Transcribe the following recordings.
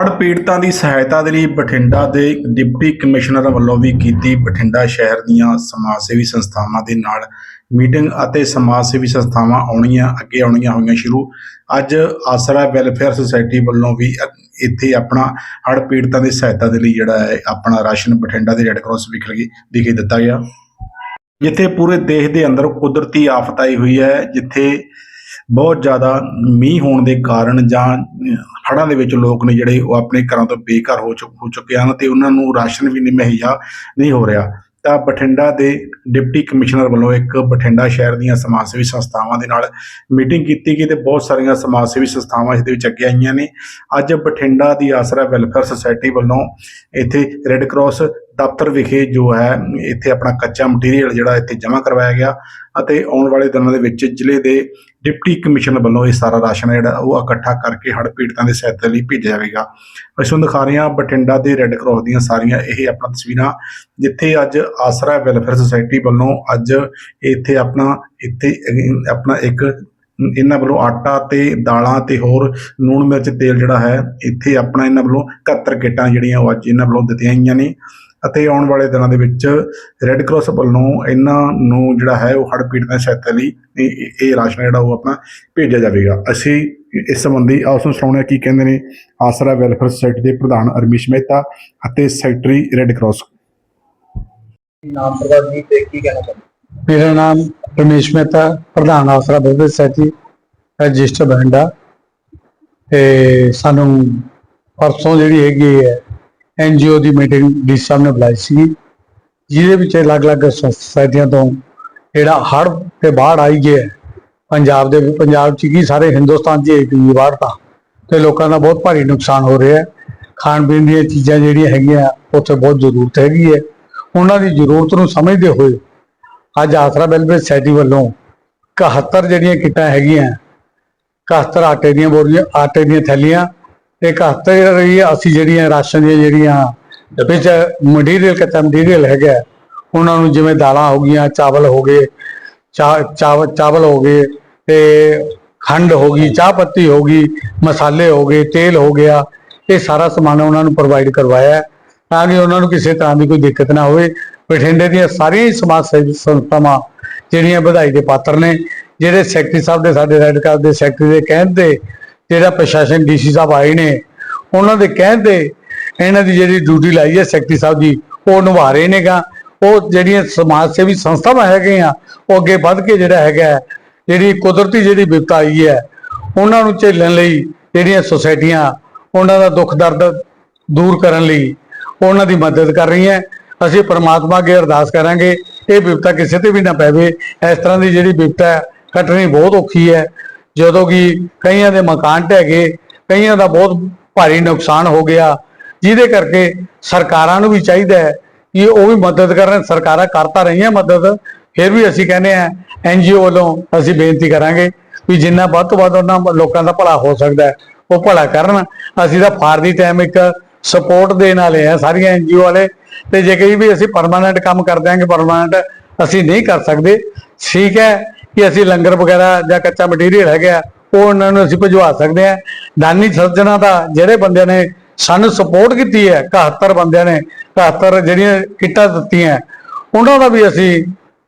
ਹੜ੍ਹ ਪੀੜਤਾਂ ਦੀ ਸਹਾਇਤਾ ਦੇ ਲਈ ਬਠਿੰਡਾ ਦੇ ਡਿਪਟੀ ਕਮਿਸ਼ਨਰ ਵੱਲੋਂ ਵੀ ਕੀਤੀ ਬਠਿੰਡਾ ਸ਼ਹਿਰ ਦੀਆਂ ਸਮਾਜ ਸੇਵੀ ਸੰਸਥਾਵਾਂ ਦੇ ਨਾਲ ਮੀਟਿੰਗ ਅਤੇ ਸਮਾਜ ਸੇਵੀ ਸੰਸਥਾਵਾਂ ਆਉਣੀਆਂ, ਅੱਗੇ ਆਉਣੀਆਂ ਹੋਈਆਂ ਸ਼ੁਰੂ। ਅੱਜ ਆਸਰਾ ਵੈਲਫੇਅਰ ਸੁਸਾਇਟੀ ਵੱਲੋਂ ਵੀ ਇੱਥੇ ਆਪਣਾ ਹੜ੍ਹ ਪੀੜਤਾਂ ਦੀ ਸਹਾਇਤਾ ਦੇ ਲਈ ਜਿਹੜਾ ਹੈ, ਆਪਣਾ ਰਾਸ਼ਨ ਬਠਿੰਡਾ ਦੇ ਰੈੱਡ ਕਰਾਸ ਵਿਖੇ ਵਿਖੇ ਦਿੱਤਾ ਗਿਆ। ਜਿੱਥੇ ਪੂਰੇ ਦੇਸ਼ ਦੇ ਅੰਦਰ ਕੁਦਰਤੀ ਆਫਤ ਆਈ ਹੋਈ ਹੈ, ਜਿੱਥੇ ਬਹੁਤ ਜ਼ਿਆਦਾ ਮੀਂਹ ਹੋਣ ਦੇ ਕਾਰਨ ਜਾਂ ਹੜ੍ਹਾਂ ਦੇ ਵਿੱਚ ਲੋਕ ਨੇ ਜਿਹੜੇ ਉਹ ਆਪਣੇ ਘਰਾਂ ਤੋਂ ਬੇਘਰ ਹੋ ਚੁੱਕ, ਹੋ ਚੁੱਕੇ ਹਨ ਤੇ ਉਹਨਾਂ ਨੂੰ ਰਾਸ਼ਨ ਵੀ ਨਹੀਂ ਮੁਹੱਈਆ ਨਹੀਂ ਹੋ ਰਿਹਾ। ਤਾਂ ਬਠਿੰਡਾ ਦੇ ਡਿਪਟੀ ਕਮਿਸ਼ਨਰ ਵੱਲੋਂ ਇੱਕ ਬਠਿੰਡਾ ਸ਼ਹਿਰ ਦੀਆਂ ਸਮਾਜ ਸੇਵੀ ਸੰਸਥਾਵਾਂ ਦੇ ਨਾਲ ਮੀਟਿੰਗ ਕੀਤੀ ਗਈ ਤੇ ਬਹੁਤ ਸਾਰੀਆਂ ਸਮਾਜ ਸੇਵੀ ਸੰਸਥਾਵਾਂ ਇਸ ਦੇ ਵਿੱਚ ਅੱਗੇ ਆਈਆਂ ਨੇ। ਅੱਜ ਬਠਿੰਡਾ ਦੀ ਆਸਰਾ ਵੈਲਫੇਅਰ ਸੁਸਾਇਟੀ ਵੱਲੋਂ ਇੱਥੇ ਰੈੱਡ ਕਰਾਸ ਦਫ਼ਤਰ ਵਿਖੇ ਜੋ ਹੈ, ਇੱਥੇ ਆਪਣਾ ਕੱਚਾ ਮਟੀਰੀਅਲ ਜਿਹੜਾ ਇੱਥੇ ਜਮ੍ਹਾਂ ਕਰਵਾਇਆ ਗਿਆ ਅਤੇ ਆਉਣ ਵਾਲੇ ਦਿਨਾਂ ਦੇ ਵਿੱਚ ਜ਼ਿਲ੍ਹੇ ਦੇ ਡਿਪਟੀ ਕਮਿਸ਼ਨਰ ਵੱਲੋਂ ਇਹ ਸਾਰਾ ਰਾਸ਼ਨ ਜਿਹੜਾ ਉਹ ਇਕੱਠਾ ਕਰਕੇ ਹੜ੍ਹ ਪੀੜਤਾਂ ਦੇ ਸਹਾਇਤਾ ਲਈ ਭੇਜਿਆ ਜਾਵੇਗਾ। ਅਸੀਂ ਤੁਹਾਨੂੰ ਦਿਖਾ ਰਹੇ ਹਾਂ ਬਠਿੰਡਾ ਦੇ ਰੈੱਡ ਕਰਾਸ ਦੀਆਂ ਸਾਰੀਆਂ ਇਹ ਆਪਣਾ ਤਸਵੀਰਾਂ, ਜਿੱਥੇ ਅੱਜ ਆਸਰਾ ਵੈਲਫੇਅਰ ਸੁਸਾਇਟੀ ਵੱਲੋਂ ਅੱਜ ਇੱਥੇ ਆਪਣਾ ਇੱਥੇ ਆਪਣਾ ਇੱਕ ਇਹਨਾਂ ਵੱਲੋਂ ਆਟਾ ਤੇ ਦਾਲਾਂ ਤੇ ਹੋਰ ਲੂਣ ਮਿਰਚ ਤੇਲ ਜਿਹੜਾ ਹੈ, ਇੱਥੇ ਆਪਣਾ ਇਹਨਾਂ ਵੱਲੋਂ 71 ਕਿੱਟਾਂ ਜਿਹੜੀਆਂ ਉਹ ਅੱਜ ਇਹਨਾਂ ਵੱਲੋਂ ਦਿੱਤੀਆਂ ਗਈਆਂ ਨੇ। ਅਤੇ ਆਉਣ ਵਾਲੇ ਦਿਨਾਂ ਦੇ ਵਿੱਚ ਰੈੱਡ ਕਰਾਸ ਵੱਲੋਂ ਇਹਨਾਂ ਨੂੰ ਜਿਹੜਾ ਹੈ ਉਹ ਹੜ੍ਹ ਪੀੜਤਾਂ ਦੀ ਸਹਾਇਤਾ ਲਈ ਇਹ ਰਾਸ਼ਨ ਜਿਹੜਾ ਉਹ ਆਪਣਾ ਭੇਜਿਆ ਜਾਵੇਗਾ। ਅਸੀਂ ਇਸ ਸੰਬੰਧੀ ਆਓ ਸੁਣ ਸੁਣਾਉਂਦੇ ਹਾਂ ਕੀ ਕਹਿੰਦੇ ਨੇ ਆਸਰਾ ਵੈਲਫੇਅਰ ਸੁਸਾਇਟੀ ਦੇ ਪ੍ਰਧਾਨ ਅਰਮੀਸ਼ ਮਹਿਤਾ ਅਤੇ ਸੈਕਟਰੀ ਰੈੱਡ ਕਰਾਸ ਨਾਮ ਪ੍ਰਵਾਦ ਜੀ ਤੇ ਕੀ ਕਹਿਣਾ ਚਾਹੁੰਦੇ ਮੇਰਾ ਨਾਮ ਰਮੇਸ਼ ਮਹਿਤਾ ਪ੍ਰਧਾਨ ਆਸਰਾ ਬਿਜ਼ਨਸ ਸੈਟੀ ਰਜਿਸਟਰ ਬਠਿੰਡਾ ਤੇ ਸਾਨੂੰ ਪਰਸੋਂ ਜਿਹੜੀ ਹੈਗੀ ਹੈ ਐਨਜੀਓ ਦੀ ਮੀਟਿੰਗ ਡੀ ਸਾਹਿਬ ਨੇ ਬੁਲਾਈ ਸੀ ਜਿਹਦੇ ਵਿੱਚ ਅਲੱਗ-ਅਲੱਗ ਸੁਸਾਇਟੀਆਂ ਤੋਂ ਜਿਹੜਾ ਹੜ੍ਹ ਤੇ ਬਾੜ ਆਈ ਗਿਆ ਹੈ, ਪੰਜਾਬ ਦੇ ਪੰਜਾਬ ਚ ਕੀ ਸਾਰੇ ਹਿੰਦੁਸਤਾਨ 'ਚ ਇੱਕ ਹੀ ਬਾੜ ਤਾਂ ਤੇ ਲੋਕਾਂ ਦਾ ਬਹੁਤ ਭਾਰੀ ਨੁਕਸਾਨ ਹੋ ਰਿਹਾ ਹੈ। ਖਾਣ ਪੀਣ ਦੀਆਂ ਚੀਜ਼ਾਂ ਜਿਹੜੀਆਂ ਹੈਗੀਆਂ ਉੱਥੇ ਬਹੁਤ ਜ਼ਰੂਰਤ ਹੈਗੀ ਹੈ। ਉਹਨਾਂ ਦੀ ਜ਼ਰੂਰਤ ਨੂੰ ਸਮਝਦੇ ਹੋਏ ਅੱਜ ਆਸਰਾ ਵੈਲਫੇਅਰ ਸੋਸਾਇਟੀ ਵੱਲੋਂ 71 ਜਿਹੜੀਆਂ ਕਿੱਟਾਂ ਹੈਗੀਆਂ 71 ਆਟੇ ਦੀਆਂ ਬੋਰੀਆਂ ਆਟੇ ਦੀਆਂ ਥੈਲੀਆਂ ਤੇ 71 ਜਿਹੜੀ ਅਸੀਂ ਜਿਹੜੀਆਂ ਰਾਸ਼ਨ ਦੀਆਂ ਜਿਹੜੀਆਂ ਵਿੱਚ ਮਟੀਰੀਅਲ ਕੱਚਾ ਮਟੀਰੀਅਲ ਹੈਗਾ ਹੈ, ਉਹਨਾਂ ਨੂੰ ਜਿਵੇਂ ਦਾਲਾਂ ਹੋ ਗਈਆਂ ਚਾਵਲ ਹੋ ਗਏ ਚਾ- ਚਾਵ- ਚਾਵਲ ਹੋ ਗਏ ਤੇ ਖੰਡ ਹੋ ਗਈ ਚਾਹ ਪੱਤੀ ਹੋ ਗਈ ਮਸਾਲੇ ਹੋ ਗਏ ਤੇਲ ਹੋ ਗਿਆ ਇਹ ਸਾਰਾ ਸਮਾਨ ਉਹਨਾਂ ਨੂੰ ਪ੍ਰੋਵਾਈਡ ਕਰਵਾਇਆ ਤਾਂ ਕਿ ਉਹਨਾਂ ਨੂੰ ਕਿਸੇ ਤਰ੍ਹਾਂ ਦੀ ਕੋਈ ਦਿੱਕਤ ਨਾ ਹੋਵੇ। ਬਠਿੰਡੇ ਦੀਆਂ ਸਾਰੀਆਂ ਹੀ ਸਮਾਜ ਸੇਵੀ ਸੰਸਥਾਵਾਂ ਜਿਹੜੀਆਂ ਵਧਾਈ ਦੇ ਪਾਤਰ ਨੇ ਜਿਹੜੇ ਸੈਕਟਰੀ ਸਾਹਿਬ ਦੇ ਸਾਡੇ ਰੈਡ ਕਾਰ ਦੇ ਸੈਕਟਰੀ ਦੇ ਕਹਿਣ ਤੇ ਜਿਹੜਾ ਪ੍ਰਸ਼ਾਸਨ ਡੀਸੀ ਸਾਹਿਬ ਆਏ ਨੇ ਉਹਨਾਂ ਦੇ ਕਹਿਣ ਤੇ ਇਹਨਾਂ ਦੀ ਜਿਹੜੀ ਡਿਊਟੀ ਲਾਈ ਹੈ ਸੈਕਟਰੀ ਸਾਹਿਬ ਜੀ ਉਹ ਨਿਭਾ ਰਹੇ ਨੇਗਾ। ਉਹ ਜਿਹੜੀਆਂ ਸਮਾਜ ਸੇਵੀ ਸੰਸਥਾਵਾਂ ਹੈਗੀਆਂ ਉਹ ਅੱਗੇ ਵੱਧ ਕੇ ਜਿਹੜਾ ਹੈਗਾ ਜਿਹੜੀ ਕੁਦਰਤੀ ਜਿਹੜੀ ਵਿਪਤਾ ਆਈ ਹੈ ਉਹਨਾਂ ਨੂੰ ਝੇਲਣ ਲਈ ਜਿਹੜੀਆਂ ਸੁਸਾਇਟੀਆਂ ਉਹਨਾਂ ਦਾ ਦੁੱਖ ਦਰਦ ਦੂਰ ਕਰਨ ਲਈ ਉਹਨਾਂ ਦੀ ਮਦਦ ਕਰ ਰਹੀਆਂ ਅਸੀਂ ਪਰਮਾਤਮਾ ਅੱਗੇ ਅਰਦਾਸ ਕਰਾਂਗੇ ਇਹ ਵਿਪਤਾ ਕਿਸੇ ਤੇ ਵੀ ਨਾ ਪਵੇ ਇਸ ਤਰ੍ਹਾਂ ਦੀ ਜਿਹੜੀ ਵਿਪਤਾ ਹੈ, ਕੱਟਣੀ ਬਹੁਤ ਔਖੀ ਹੈ। ਜਦੋਂ ਕਿ ਕਈਆਂ ਦੇ ਮਕਾਨ ਢਹਿ ਗਏ, ਕਈਆਂ ਦਾ ਬਹੁਤ ਭਾਰੀ ਨੁਕਸਾਨ ਹੋ ਗਿਆ। ਜਿਹਦੇ ਕਰਕੇ ਸਰਕਾਰਾਂ ਨੂੰ ਵੀ ਚਾਹੀਦਾ ਹੈ ਕਿ ਉਹ ਵੀ ਮਦਦ ਕਰਨ। ਸਰਕਾਰਾਂ ਕਰਤਾ ਰਹੀਆਂ ਮਦਦ। ਫਿਰ ਵੀ ਅਸੀਂ ਕਹਿੰਦੇ ਆ ਐਨਜੀਓ ਵੱਲੋਂ ਅਸੀਂ ਬੇਨਤੀ ਕਰਾਂਗੇ ਵੀ ਜਿੰਨਾ ਵੱਧ ਤੋਂ ਵੱਧ ਉਹਨਾਂ ਲੋਕਾਂ ਦਾ ਭਲਾ ਹੋ ਸਕਦਾ ਉਹ ਭਲਾ ਕਰਨ। ਅਸੀਂ ਤਾਂ ਫਾਰ ਦੀ ਟਾਈਮ ਇੱਕ ਸਪੋਰਟ ਦੇਣ ਵਾਲੇ ਆ ਸਾਰੀਆਂ ਐਨਜੀਓ ਵਾਲੇ। ਤੇ ਜੇ ਕਹੀ ਵੀ ਅਸੀਂ ਪਰਮਾਨੈਂਟ ਕੰਮ ਕਰ ਦਿਆਂਗੇ ਪਰਮਾਨੈਂਟ ਅਸੀਂ ਨਹੀਂ ਕਰ ਸਕਦੇ। ਠੀਕ ਹੈ। ਕਿ ਅਸੀਂ ਲੰਗਰ ਵਗੈਰਾ ਜਾਂ ਕੱਚਾ ਮਟੀਰੀਅਲ ਹੈਗਾ ਉਹ ਉਹਨਾਂ ਨੂੰ ਅਸੀਂ ਭਜਵਾ ਸਕਦੇ ਹਾਂ। ਦਾਨੀ ਸੱਜਣਾ ਦਾ ਜਿਹੜੇ ਬੰਦਿਆਂ ਨੇ ਸਾਨੂੰ ਸਪੋਰਟ ਕੀਤੀ ਹੈ 71 ਬੰਦਿਆਂ ਨੇ 71 ਜਿਹੜੀਆਂ ਕਿੱਟਾਂ ਦਿੱਤੀਆਂ ਉਹਨਾਂ ਦਾ ਵੀ ਅਸੀਂ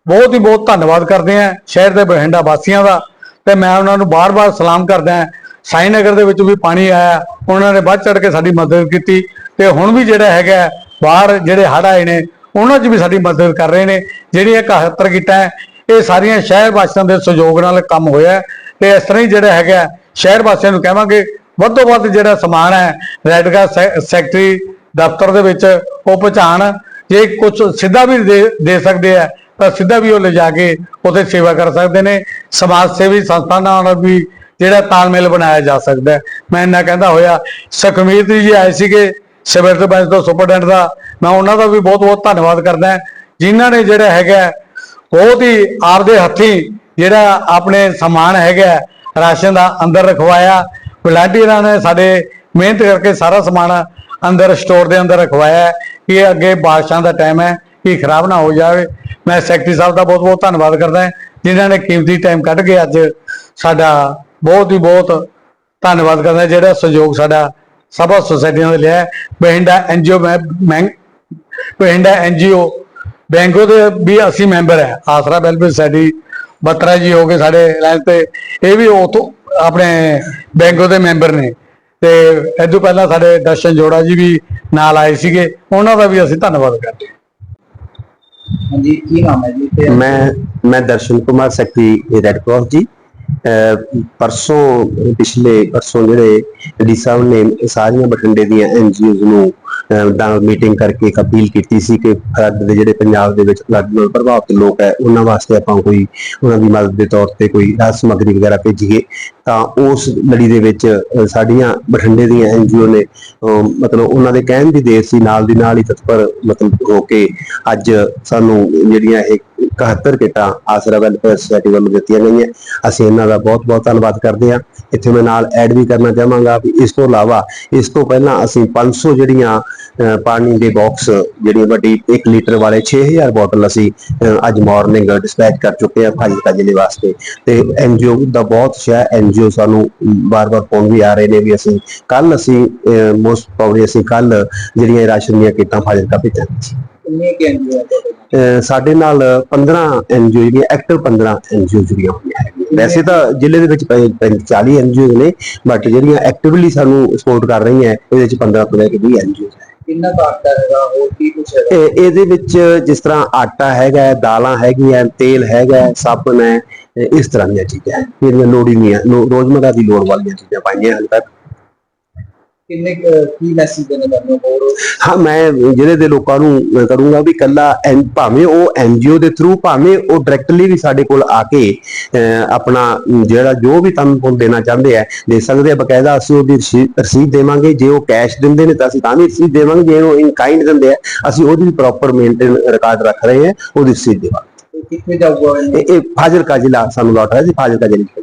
ਬਹੁਤ ਹੀ ਬਹੁਤ ਧੰਨਵਾਦ ਕਰਦੇ ਹਾਂ ਸ਼ਹਿਰ ਦੇ ਬਠਿੰਡਾ ਵਾਸੀਆਂ ਦਾ। ਤੇ ਮੈਂ ਉਹਨਾਂ ਨੂੰ ਬਾਰ-ਬਾਰ ਸਲਾਮ ਕਰਦਾ ਹਾਂ। ਸਾਈਨਗਰ ਦੇ ਵਿੱਚ ਵੀ ਪਾਣੀ ਆਇਆ ਉਹਨਾਂ ਨੇ ਵੱਧ ਚੜ ਕੇ ਸਾਡੀ ਮਦਦ ਕੀਤੀ। ਤੇ ਹੁਣ ਵੀ ਜਿਹੜਾ ਹੈਗਾ ਬਾਹਰ ਜਿਹੜੇ ਹੜ੍ਹ ਆਏ ਨੇ ਉਹਨਾਂ 'ਚ ਵੀ ਸਾਡੀ ਮਦਦ ਕਰ ਰਹੇ ਨੇ। ਜਿਹੜੀਆਂ 71 ਕਿੱਟਾਂ ਹੈ, ਇਹ ਸਾਰੀਆਂ ਸ਼ਹਿਰ ਵਾਸੀਆਂ ਦੇ ਸਹਿਯੋਗ ਨਾਲ ਕੰਮ ਹੋਇਆ ਹੈ ਤੇ ਇਸ ਤਰ੍ਹਾਂ ਹੀ ਜਿਹੜਾ ਹੈਗਾ ਸ਼ਹਿਰ ਵਾਸੀਆਂ ਨੂੰ ਕਹਾਂਗੇ, ਵੱਧ ਤੋਂ ਵੱਧ ਜਿਹੜਾ ਸਮਾਨ ਹੈ, ਰੈੱਡ ਸੈ- ਸੈਕਟਰੀ ਦਫ਼ਤਰ ਦੇ ਵਿੱਚ ਉਹ ਪਹੁੰਚਾਣ ਜੇ ਕੁਝ ਸਿੱਧਾ ਵੀ ਦੇ ਦੇ ਸਕਦੇ ਆ ਤਾਂ ਸਿੱਧਾ ਵੀ ਉਹ ਲਿਜਾ ਕੇ ਉੱਥੇ ਸੇਵਾ ਕਰ ਸਕਦੇ ਨੇ। ਸਮਾਜ ਸੇਵੀ ਸੰਸਥਾ ਨਾਲ ਵੀ ਜਿਹੜਾ ਤਾਲਮੇਲ ਬਣਾਇਆ ਜਾ ਸਕਦਾ ਮੈਂ ਇੰਨਾ ਕਹਿੰਦਾ ਹੋਇਆ, ਸੁਖਮੀਤ ਜੀ ਆਏ ਸੀਗੇ ਸਿਵਲ ਡਿਫੈਂਸ ਤੋਂ ਸੁਪਰਡੈਂਟ ਦਾ। ਮੈਂ ਉਹਨਾਂ ਦਾ ਵੀ ਬਹੁਤ ਬਹੁਤ ਧੰਨਵਾਦ ਕਰਦਾ ਜਿਨ੍ਹਾਂ ਨੇ ਜਿਹੜਾ ਹੈਗਾ ਬਹੁਤ ਹੀ ਆਪਦੇ ਹੱਥੀਂ ਜਿਹੜਾ ਆਪਣੇ ਸਮਾਨ ਹੈਗਾ ਰਾਸ਼ਨ ਦਾ ਅੰਦਰ ਰਖਵਾਇਆ ਵਲੰਟੀਅਰਾਂ ਨੇ ਸਾਡੇ ਮਿਹਨਤ ਕਰਕੇ ਸਾਰਾ ਸਮਾਨ ਅੰਦਰ ਸਟੋਰ ਦੇ ਅੰਦਰ ਰਖਵਾਇਆ ਕਿ ਇਹ ਅੱਗੇ ਬਾਰਿਸ਼ਾਂ ਦਾ ਟਾਈਮ ਹੈ ਕਿ ਖਰਾਬ ਨਾ ਹੋ ਜਾਵੇ ਮੈਂ ਸੈਕਟਰੀ ਸਾਹਿਬ ਦਾ ਬਹੁਤ ਬਹੁਤ ਧੰਨਵਾਦ ਕਰਦਾ ਹਾਂ, ਜਿਨ੍ਹਾਂ ਨੇ ਕੀਮਤੀ ਟਾਈਮ ਕੱਢ ਕੇ ਅੱਜ ਸਾਡਾ ਬਹੁਤ ਹੀ ਬਹੁਤ ਧੰਨਵਾਦ ਕਰਦਾ ਜਿਹੜਾ ਸਹਿਯੋਗ ਸਾਡਾ ਸਭਾ ਸੁਸਾਇਟੀਆਂ ਦੇ ਲਿਆ ਹੈ। ਬਠਿੰਡਾ ਐਨਜੀਓ ਮੈਂ ਬਠਿੰਡਾ ਐਨਜੀਓ ਬੈਂਕੋ ਦੇ ਵੀ ਅਸੀਂ ਮੈਂਬਰ ਹੈ ਆਸਰਾ ਵੈਲਫੇਅਰ ਸੋਸਾਇਟੀ ਬੱਤਰਾ ਜੀ ਹੋ ਗਏ ਸਾਡੇ ਲਾਈਨ ਤੇ ਇਹ ਵੀ ਉਥੋਂ ਆਪਣੇ ਬੈਂਕੋ ਦੇ ਮੈਂਬਰ ਨੇ। ਤੇ ਇਹ ਤੋਂ ਪਹਿਲਾਂ ਸਾਡੇ ਦਰਸ਼ਨ ਜੋੜਾ ਜੀ ਵੀ ਨਾਲ ਆਏ ਸੀਗੇ ਉਹਨਾਂ ਦਾ ਵੀ ਅਸੀਂ ਧੰਨਵਾਦ ਕਰਦੇ ਹਾਂ। ਹਾਂਜੀ ਕੀ ਨਾਮ ਹੈ ਜੀ? ਤੇ ਮੈਂ ਮੈਂ Darshan Kumar secretary red cross ਜੀ। ਪਰਸੋਂ, ਪਿਛਲੇ ਪਰਸੋਂ ਜਿਹੜੇ ਡੀ ਸਾਹਿਬ ਨੇ ਸਾਰੀਆਂ ਬਠਿੰਡੇ ਦੀਆਂ ਐਨਜੀਓਜ਼ ਨੂੰ ਨਾਲ ਮੀਟਿੰਗ ਕਰਕੇ ਇੱਕ ਅਪੀਲ ਕੀਤੀ ਸੀ ਕਿ ਫਲੱਡ ਦੇ ਜਿਹੜੇ ਪੰਜਾਬ ਦੇ ਵਿੱਚ ਫਲੱਡ ਨਾਲ ਪ੍ਰਭਾਵਿਤ ਲੋਕ ਹੈ, ਉਹਨਾਂ ਵਾਸਤੇ ਆਪਾਂ ਕੋਈ ਉਹਨਾਂ ਦੀ ਮਦਦ ਦੇ ਤੌਰ ਤੇ ਕੋਈ ਰਾਹਤ ਸਮੱਗਰੀ ਵਗੈਰਾ ਭੇਜੀਏ, ਤਾਂ ਉਸ ਲੜੀ ਦੇ ਵਿੱਚ ਸਾਡੀਆਂ ਬਠਿੰਡੇ ਦੀਆਂ ਐਨਜੀਓ ਨੇ, ਅਹ, ਮਤਲਬ ਉਹਨਾਂ ਦੇ ਕਹਿਣ ਦੀ ਦੇਰ ਸੀ, ਨਾਲ ਦੀ ਨਾਲ ਹੀ ਤਤਪਰ ਮਤਲਬ ਹੋ ਕੇ ਅੱਜ ਸਾਨੂੰ ਜਿਹੜੀਆਂ ਇਹ 71 ਕਿੱਟਾਂ ਆਸਰਾ ਵੈਲਫੇਅਰ ਸੁਸਾਇਟੀ ਵੱਲੋਂ ਦਿੱਤੀਆਂ ਗਈਆਂ। ਅਸੀਂ ਇਹਨਾਂ ਦਾ ਬਹੁਤ ਬਹੁਤ ਧੰਨਵਾਦ ਕਰਦੇ ਹਾਂ। ਇੱਥੇ ਮੈਂ ਨਾਲ ਐਡ ਵੀ ਕਰਨਾ ਚਾਹਾਂਗਾ ਵੀ ਇਸ ਤੋਂ ਇਲਾਵਾ ਇਸ ਤੋਂ ਪਹਿਲਾਂ ਅਸੀਂ 500 ਜਿਹੜੀਆਂ ਪਾਣੀ ਦੇ ਬਾਕਸ ਜਿਹੜੀਆਂ ਵੱਡੀ 1 ਲੀਟਰ ਵਾਲੇ 6000 ਬੋਤਲ ਅਸੀਂ ਅੱਜ ਮਾਰਨਿੰਗ ਡਿਸਪੈਚ ਕਰ ਚੁੱਕੇ ਹਾਂ ਫਾਜ਼ਿਲਕਾ ਜ਼ਿਲ੍ਹੇ ਵਾਸਤੇ। ਤੇ ਐਨਜੀਓ ਦਾ ਬਹੁਤ ਸ਼ਾ ਐਨਜੀਓ ਸਾਨੂੰ ਬਾਰ-ਬਾਰ ਫੋਨ ਵੀ ਆ ਰਹੇ ਨੇ ਵੀ ਅਸੀਂ ਕੱਲ ਅਸੀਂ ਮੋਸਟ ਪ੍ਰੋਬਬਲੀ ਅਸੀਂ ਕੱਲ ਜਿਹੜੀਆਂ ਰਾਸ਼ਨ ਦੀਆਂ ਕਿੱਟਾਂ ਫਾਜ਼ਿਲਕਾ ਭੇਜਾਂਗੇ। ਕਿੰਨੇ ਕਿ ਐਨਜੀਓ ਸਾਡੇ ਨਾਲ 15 ਐਨਜੀਓ ਜਿਹੜੀਆਂ ਐਕਟਿਵ 15 ਐਨਜੀਓ ਜਿਹੜੀਆਂ ਹੋਈਆਂ ਹੈਗੀਆਂ। ਵੈਸੇ ਤਾਂ ਜ਼ਿਲ੍ਹੇ ਦੇ ਵਿੱਚ ਪੈ- ਪੈ- 40 ਐਨਜੀਓ ਨੇ ਬਟ ਜਿਹੜੀਆਂ ਐਕਟਿਵਲੀ ਸਾਨੂੰ ਸਪੋਰਟ ਕਰ ਰਹੀਆਂ ਇਹਦੇ ਵਿੱਚ 15 ਤੋਂ ਲੈ ਕੇ 20 ਐਨਜੀਓ ਹੈ ਕਿੰਨਾ ਕੁ ਆਟਾ ਹੈਗਾ ਹੋਰ ਕੀ ਕੁਛ ਹੈਗਾ? ਇਹ- ਇਹਦੇ ਵਿੱਚ ਜਿਸ ਤਰ੍ਹਾਂ ਆਟਾ ਹੈਗਾ ਦਾਲਾਂ ਹੈਗੀਆਂ ਤੇਲ ਹੈਗਾ ਸਾਬਣ ਹੈ ਇਸ ਤਰ੍ਹਾਂ ਦੀਆਂ ਚੀਜ਼ਾਂ ਜਿਹੜੀਆਂ ਲੋੜੀਂਦੀਆਂ ਰੋਜ਼ਮਰਰਾ ਦੀ ਲੋੜ ਵਾਲੀਆਂ ਚੀਜ਼ਾਂ ਪਾਈਆਂ ਹਾਲੇ ਤੱਕ। ਕਿੰਨੇ ਕੁ- ਕੀ ਮੈਸੇਜ ਦੇਣਾ ਚਾਹੁੰਦੇ ਹੋ ਮੈਂ ਜ਼ਿਲ੍ਹੇ ਦੇ ਲੋਕਾਂ ਨੂੰ ਕਰੂੰਗਾ ਵੀ ਕੱਲਾ ਭਾਵੇਂ ਉਹ ਐਨਜੀਓ ਦੇ ਥਰੂ ਭਾਵੇਂ ਉਹ ਡਾਇਰੈਕਟਲੀ ਵੀ ਸਾਡੇ ਕੋਲ ਆ ਕੇ ਆਪਣਾ ਜਿਹੜਾ ਜੋ ਵੀ ਤਨ ਪੁੰਨ ਦੇਣਾ ਚਾਹੁੰਦੇ ਆ ਦੇ ਸਕਦੇ ਆ। ਬਕਾਇਦਾ ਅਸੀਂ ਉਹਦੀ ਰਸੀ- ਰਸੀਦ ਦੇਵਾਂਗੇ। ਜੇ ਉਹ ਕੈਸ਼ ਦਿੰਦੇ ਨੇ ਤਾਂ ਅਸੀਂ ਤਾਂ ਵੀ ਰਸੀਦ ਦੇਵਾਂਗੇ। ਜੇ ਉਹ ਇਨ ਕਾਈਂਡ ਦਿੰਦੇ ਆ ਅਸੀਂ ਉਹਦੀ ਵੀ ਪ੍ਰੋਪਰ ਮੇਨਟੇਨ ਰਿਕਾਰਡ ਰੱਖ ਰਹੇ ਹਾਂ ਉਹਦੀ ਰਸੀਦ ਦੇਵਾਂਗੇ। ਕਿੱਥੇ ਜਾਊਗਾ ਇਹ? ਫਾਜ਼ਿਲਕਾ ਜ਼ਿਲ੍ਹਾ ਸਾਨੂੰ ਲੌਟ ਰਿਹਾ ਸੀ ਫਾਜ਼ਿਲਕਾ ਜ਼ਿਲ੍ਹੇ